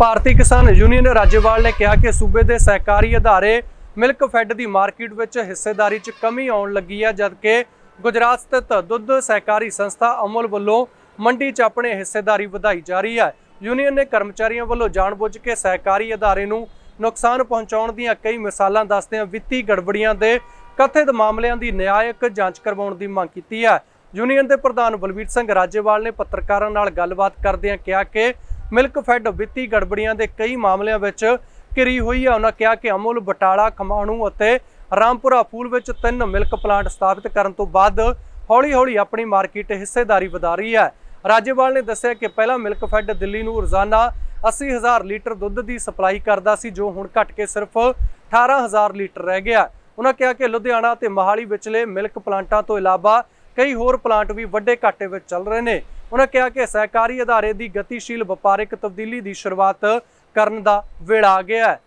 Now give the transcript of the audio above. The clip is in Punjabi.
ਭਾਰਤੀ ਕਿਸਾਨ ਯੂਨੀਅਨ ਰਾਜੇਵਾਲ ਨੇ ਕਿਹਾ ਕਿ ਸੂਬੇ ਦੇ ਸਹਿਕਾਰੀ ਅਦਾਰੇ ਮਿਲਕ ਫੈਡ ਦੀ ਮਾਰਕੀਟ ਵਿੱਚ ਹਿੱਸੇਦਾਰੀ 'ਚ ਕਮੀ ਆਉਣ ਲੱਗੀ ਹੈ, ਜਦਕਿ ਗੁਜਰਾਤ ਸਥਿਤ ਦੁੱਧ ਸਹਿਕਾਰੀ ਸੰਸਥਾ ਅਮੁਲ ਵੱਲੋਂ ਮੰਡੀ 'ਚ ਆਪਣੇ ਹਿੱਸੇਦਾਰੀ ਵਧਾਈ ਜਾ ਰਹੀ ਹੈ। ਯੂਨੀਅਨ ਨੇ ਕਰਮਚਾਰੀਆਂ ਵੱਲੋਂ ਜਾਣਬੁੱਝ ਕੇ ਸਹਿਕਾਰੀ ਅਦਾਰੇ ਨੂੰ ਨੁਕਸਾਨ ਪਹੁੰਚਾਉਣ ਦੀਆਂ ਕਈ ਮਿਸਾਲਾਂ ਦੱਸਦਿਆਂ ਵਿੱਤੀ ਗੜਬੜੀਆਂ ਦੇ ਕਥਿਤ ਮਾਮਲਿਆਂ ਦੀ ਨਿਆਇਕ ਜਾਂਚ ਕਰਵਾਉਣ ਦੀ ਮੰਗ ਕੀਤੀ ਹੈ। ਯੂਨੀਅਨ ਦੇ ਪ੍ਰਧਾਨ ਬਲਵੀਰ ਸਿੰਘ ਰਾਜੇਵਾਲ ਨੇ ਪੱਤਰਕਾਰਾਂ ਨਾਲ ਗੱਲਬਾਤ ਕਰਦਿਆਂ ਕਿਹਾ ਕਿ ਮਿਲਕ ਫੈਡ ਵਿੱਤੀ ਗੜਬੜੀਆਂ ਦੇ ਕਈ ਮਾਮਲਿਆਂ ਵਿੱਚ ਘਿਰੀ ਹੋਈ ਹੈ ਉਹਨਾਂ ਕਿਹਾ ਕਿ ਅਮੁਲ, ਬਟਾਲਾ, ਖਮਾਣੂ ਅਤੇ ਰਾਮਪੁਰਾ ਫੂਲ ਵਿੱਚ ਤਿੰਨ ਮਿਲਕ ਪਲਾਂਟ ਸਥਾਪਿਤ ਕਰਨ ਤੋਂ ਬਾਅਦ ਹੌਲੀ-ਹੌਲੀ ਆਪਣੀ ਮਾਰਕੀਟ ਹਿੱਸੇਦਾਰੀ ਵਧਾ ਰਹੀ ਹੈ। ਰਾਜੇਵਾਲ ਨੇ ਦੱਸਿਆ ਕਿ ਪਹਿਲਾਂ ਮਿਲਕ ਫੈਡ ਦਿੱਲੀ ਨੂੰ ਰੋਜ਼ਾਨਾ 80000 ਲੀਟਰ ਦੁੱਧ ਦੀ ਸਪਲਾਈ ਕਰਦਾ ਸੀ, ਜੋ ਹੁਣ ਘਟ ਕੇ ਸਿਰਫ 18000 ਲੀਟਰ ਰਹਿ ਗਿਆ। ਉਹਨਾਂ ਕਿਹਾ ਕਿ ਲੁਧਿਆਣਾ ਤੇ ਮਹਾਲੀ ਵਿਚਲੇ ਮਿਲਕ ਪਲਾਂਟਾਂ ਤੋਂ ਇਲਾਵਾ ਕਈ ਹੋਰ ਪਲਾਂਟ ਵੀ ਵੱਡੇ ਘਾਟੇ ਵਿੱਚ ਚੱਲ ਰਹੇ ਨੇ। ਉਹਨਾਂ ਕਿਹਾ ਕਿ ਸਹਿਕਾਰੀ ਅਦਾਰੇ ਦੀ ਗਤੀਸ਼ੀਲ ਵਪਾਰਿਕ ਤਬਦੀਲੀ ਦੀ ਸ਼ੁਰੂਆਤ ਕਰਨ ਦਾ ਵੇਲਾ ਆ ਗਿਆ ਹੈ।